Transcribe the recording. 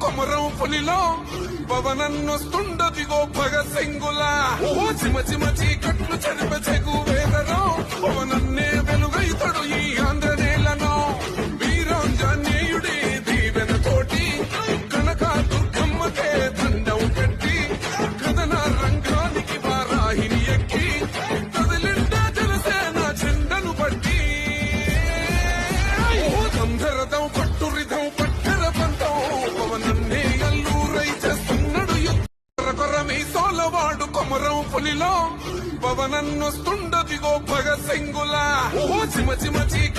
కొమరం పులిలో పవనన్నొస్తుండదిగో భగత్ సింగులా ఓ చిమ చిమ చీకట్లు చెరిప చెగు వేదనో పవనన్నే వెలుగైతడు ఈ ఆంధ్ర నేలను వీరాంజనేయుడి దీవెన తోటి కనక దుర్గమ్మకే దండం కట్టి కథన రంగానికి వారాహిని ఎక్కి కదిలిండా జనసేన చెండను పట్టి గంధరదం పట్టురిదం కొమరం పులిలో పవనన్నొస్తుండదిగో భగత్ సింగులా. ఓ చిమ చిమ చీకట్లు